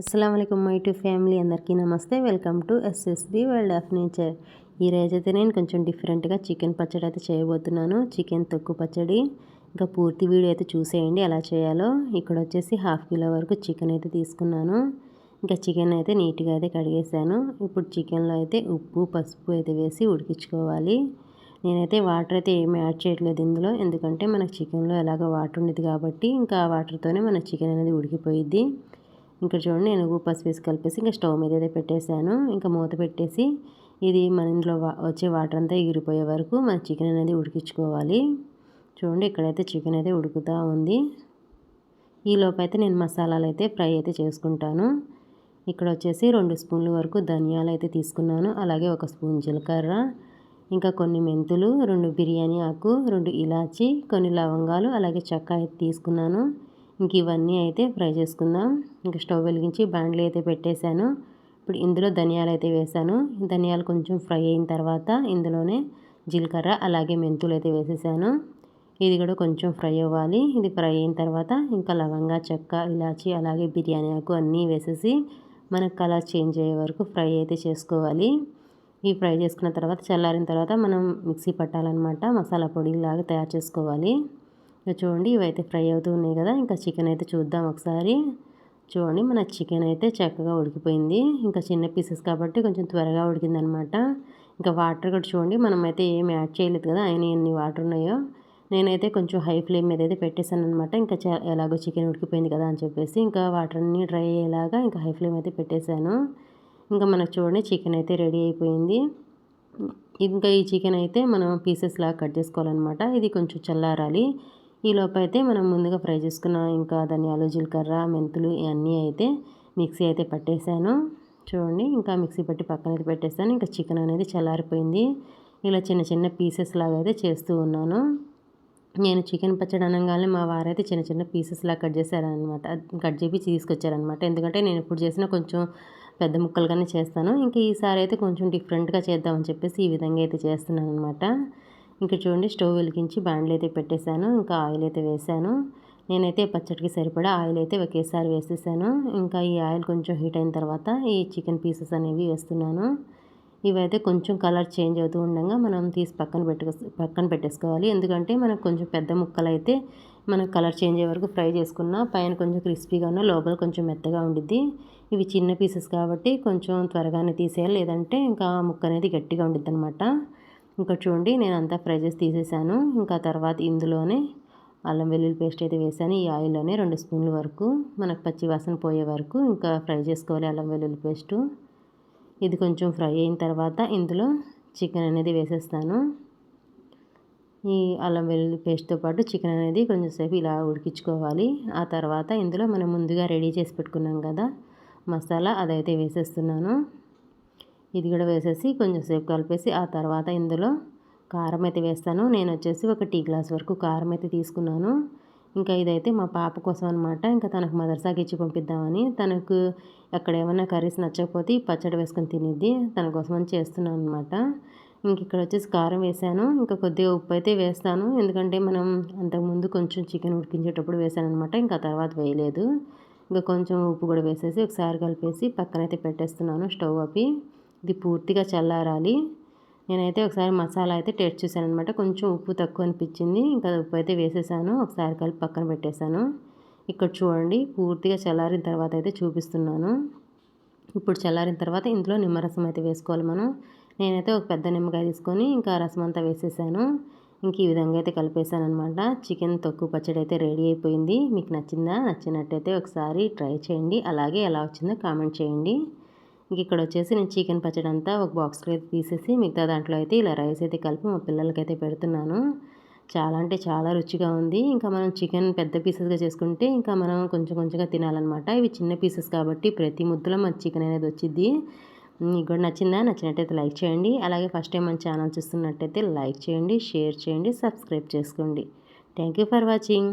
అస్సలం అయికం my family అందరికీ నమస్తే. Welcome to SSB world of nature. ఈ అయితే నేను కొంచెం డిఫరెంట్గా చికెన్ పచ్చడి అయితే చేయబోతున్నాను. చికెన్ తొక్కు పచ్చడి. ఇంకా పూర్తి వీడియో అయితే చూసేయండి ఎలా చేయాలో. ఇక్కడ వచ్చేసి హాఫ్ కిలో వరకు చికెన్ అయితే తీసుకున్నాను. ఇంకా చికెన్ అయితే నీట్గా అయితే కడిగేసాను ఇప్పుడు చికెన్లో అయితే ఉప్పు పసుపు అయితే వేసి ఉడికించుకోవాలి. నేనైతే వాటర్ అయితే ఏమి యాడ్ చేయట్లేదు ఇందులో. ఎందుకంటే మనకు చికెన్లో ఎలాగో వాటర్ ఉండేది కాబట్టి ఇంకా ఆ వాటర్తోనే మన చికెన్ అనేది ఉడికిపోయిద్ది. ఇంకా చూడండి నేను ఉప్పు పసుపు వేసి కలిపేసి ఇంకా స్టవ్ మీద అయితే పెట్టేశాను. ఇంకా మూత పెట్టేసి ఇది మన ఇంట్లో వచ్చే వాటర్ అంతా ఎగిరిపోయే వరకు మన చికెన్ అనేది ఉడికించుకోవాలి. చూడండి ఇక్కడైతే చికెన్ అయితే ఉడుకుతూ ఉంది. ఈ లోపైతే నేను మసాలాలు అయితే ఫ్రై అయితే చేసుకుంటాను. ఇక్కడ వచ్చేసి రెండు స్పూన్ల వరకు ధనియాలు అయితే తీసుకున్నాను. అలాగే ఒక స్పూన్ జీలకర్ర ఇంకా కొన్ని మెంతులు రెండు బిర్యానీ ఆకు రెండు ఇలాచి కొన్ని లవంగాలు అలాగే చెక్క అయితే తీసుకున్నాను. ఇంక ఇవన్నీ అయితే ఫ్రై చేసుకుందాం. ఇంకా స్టవ్ వెలిగించి బాండ్లు అయితే పెట్టేశాను. ఇప్పుడు ఇందులో ధనియాలు అయితే వేసాను ధనియాలు కొంచెం ఫ్రై అయిన తర్వాత ఇందులోనే జీలకర్ర అలాగే మెంతులు అయితే వేసేసాను. ఇది కూడా కొంచెం ఫ్రై అవ్వాలి. ఇది ఫ్రై అయిన తర్వాత ఇంకా లవంగా చెక్క ఇలాచి అలాగే బిర్యానీ ఆకు అన్నీ వేసేసి మనకు కలర్ చేంజ్ అయ్యే వరకు ఫ్రై అయితే చేసుకోవాలి. ఈ ఫ్రై చేసుకున్న తర్వాత చల్లారిన తర్వాత మనం మిక్సీ పట్టాలన్నమాట. మసాలా పొడి లాగా తయారు చేసుకోవాలి. చూడండి ఇవైతే ఫ్రై అవుతూ ఉన్నాయి కదా. ఇంకా చికెన్ అయితే చూద్దాం ఒకసారి. చూడండి మన చికెన్ అయితే చక్కగా ఉడికిపోయింది. ఇంకా చిన్న పీసెస్ కాబట్టి కొంచెం త్వరగా ఉడికిందనమాట. ఇంకా వాటర్ కూడా చూడండి మనం అయితే ఏమి యాడ్ చేయలేదు కదా ఆయన ఎన్ని వాటర్ ఉన్నాయో. నేనైతే కొంచెం హై ఫ్లేమ్ మీద అయితే పెట్టేశాను అనమాట ఇంకా ఎలాగో చికెన్ ఉడికిపోయింది కదా అని చెప్పేసి ఇంకా వాటర్ అన్నీ డ్రై అయ్యేలాగా ఇంకా హై ఫ్లేమ్ అయితే పెట్టేశాను. ఇంకా మనకు చూడండి చికెన్ అయితే రెడీ అయిపోయింది. ఇంకా ఈ చికెన్ అయితే మనం పీసెస్ లాగా కట్ చేసుకోవాలన్నమాట ఇది కొంచెం చల్లారాలి. ఈ అయితే మనం ముందుగా ఫ్రై చేసుకున్న ఇంకా ధనియాలు జీలకర్ర మెంతులు ఇవన్నీ అయితే మిక్సీ అయితే పట్టేశాను. చూడండి ఇంకా మిక్సీ పట్టి పక్కన అయితే పెట్టేస్తాను ఇంకా చికెన్ అనేది చల్లారిపోయింది. ఇలా చిన్న చిన్న పీసెస్ లాగా అయితే చేస్తూ ఉన్నాను. నేను చికెన్ పచ్చడి అనగానే మా వారైతే చిన్న చిన్న పీసెస్ లాగా కట్ చేశారనమాట కట్ చేసి తీసుకొచ్చారనమాట ఎందుకంటే నేను ఇప్పుడు చేసిన కొంచెం పెద్ద ముక్కలుగానే చేస్తాను. ఇంకా ఈసారి అయితే కొంచెం డిఫరెంట్గా చేద్దామని చెప్పేసి ఈ విధంగా అయితే చేస్తున్నాను అనమాట ఇంకా చూడండి స్టవ్ వెలిగించి బ్యాండ్లు అయితే పెట్టేశాను. ఇంకా ఆయిల్ అయితే వేసాను నేనైతే పచ్చడికి సరిపడా ఆయిల్ అయితే ఒకేసారి వేసేసాను. ఇంకా ఈ ఆయిల్ కొంచెం హీట్ అయిన తర్వాత ఈ చికెన్ పీసెస్ అనేవి వేస్తున్నాను. ఇవైతే కొంచెం కలర్ చేంజ్ అవుతూ ఉండగా మనం తీసి పక్కన పెట్టుకో పక్కన పెట్టేసుకోవాలి. ఎందుకంటే మనకు కొంచెం పెద్ద ముక్కలు అయితే మనం కలర్ చేంజ్ అయ్యే వరకు ఫ్రై చేసుకున్న పైన కొంచెం క్రిస్పీగా ఉన్న లోపల కొంచెం మెత్తగా ఉండిద్ది. ఇవి చిన్న పీసెస్ కాబట్టి కొంచెం త్వరగానే తీసేయాలి. లేదంటే ఇంకా ముక్క అనేది గట్టిగా ఉండిద్ది అనమాట ఇంకా చూడండి నేను అంతా ఫ్రై చేసి తీసేసాను. ఇంకా తర్వాత ఇందులోనే అల్లం వెల్లుల్లి పేస్ట్ అయితే వేసాను. ఈ ఆయిల్లోనే రెండు స్పూన్ల వరకు మనకు పచ్చి వాసన పోయే వరకు ఇంకా ఫ్రై చేసుకోవాలి అల్లం వెల్లుల్లి పేస్టు. ఇది కొంచెం ఫ్రై అయిన తర్వాత ఇందులో చికెన్ అనేది వేసేస్తాను. ఈ అల్లం వెల్లుల్లి పేస్ట్తో పాటు చికెన్ అనేది కొంచెం సేపు ఇలా ఉడికించుకోవాలి. ఆ తర్వాత ఇందులో మనం ముందుగా రెడీ చేసి పెట్టుకున్నాం కదా మసాలా అదైతే వేసేస్తున్నాను. ఇది కూడా వేసేసి కొంచెం సేపు కలిపేసి ఆ తర్వాత ఇందులో కారం అయితే వేస్తాను. నేను వచ్చేసి ఒక టీ గ్లాస్ వరకు కారం అయితే తీసుకున్నాను. ఇంకా ఇదైతే మా పాప కోసం అనమాట ఇంకా తనకు మదర్సాకి ఇచ్చి పంపిద్దామని. తనకు ఎక్కడ ఏమైనా కర్రీస్ నచ్చకపోతే పచ్చడి వేసుకొని తినిద్ది. తన కోసం అని చేస్తున్నాను అనమాట ఇంక ఇక్కడ వచ్చేసి కారం వేసాను. ఇంకా కొద్దిగా ఉప్పు అయితే వేస్తాను. ఎందుకంటే మనం అంతకుముందు కొంచెం చికెన్ ఉడికించేటప్పుడు వేసాను అనమాట ఇంకా తర్వాత వేయలేదు. ఇంకా కొంచెం ఉప్పు కూడా వేసేసి ఒకసారి కలిపేసి పక్కనైతే పెట్టేస్తున్నాను స్టవ్ అప్పి ఇది పూర్తిగా చల్లారాలి. నేనైతే ఒకసారి మసాలా అయితే టేస్ట్ చేశాను అనమాట కొంచెం ఉప్పు తక్కువ అనిపించింది. ఇంకా ఉప్పు అయితే వేసేసాను. ఒకసారి కలిపి పక్కన పెట్టేశాను. ఇక్కడ చూడండి పూర్తిగా చల్లారిన తర్వాత అయితే చూపిస్తున్నాను. ఇప్పుడు చల్లారిన తర్వాత ఇందులో నిమ్మరసం అయితే వేసుకోవాలి మనం. నేనైతే ఒక పెద్ద నిమ్మకాయ తీసుకొని ఇంకా రసం అంతా వేసేసాను. ఇంక ఈ విధంగా అయితే కలిపేసాను అనమాట చికెన్ తొక్కు పచ్చడి అయితే రెడీ అయిపోయింది. మీకు నచ్చిందా? నచ్చినట్టయితే ఒకసారి ట్రై చేయండి. అలాగే ఎలా వచ్చిందో కామెంట్ చేయండి. ఇంక ఇక్కడ వచ్చేసి నేను చికెన్ పచ్చడి అంతా ఒక బాక్స్లో అయితే తీసేసి మిగతా దాంట్లో అయితే ఇలా రైస్ అయితే కలిపి మా పిల్లలకైతే పెడుతున్నాను. చాలా అంటే చాలా రుచిగా ఉంది. ఇంకా మనం చికెన్ పెద్ద పీసెస్గా చేసుకుంటే ఇంకా మనం కొంచెం కొంచెంగా తినాలన్నమాట. ఇవి చిన్న పీసెస్ కాబట్టి ప్రతి ముద్దలో మన చికెన్ అనేది వచ్చింది మీకు కూడా నచ్చిందా? నచ్చినట్టయితే లైక్ చేయండి. అలాగే ఫస్ట్ టైం మన ఛానల్ చూస్తున్నట్టయితే లైక్ చేయండి షేర్ చేయండి సబ్స్క్రైబ్ చేసుకోండి. Thank for watching.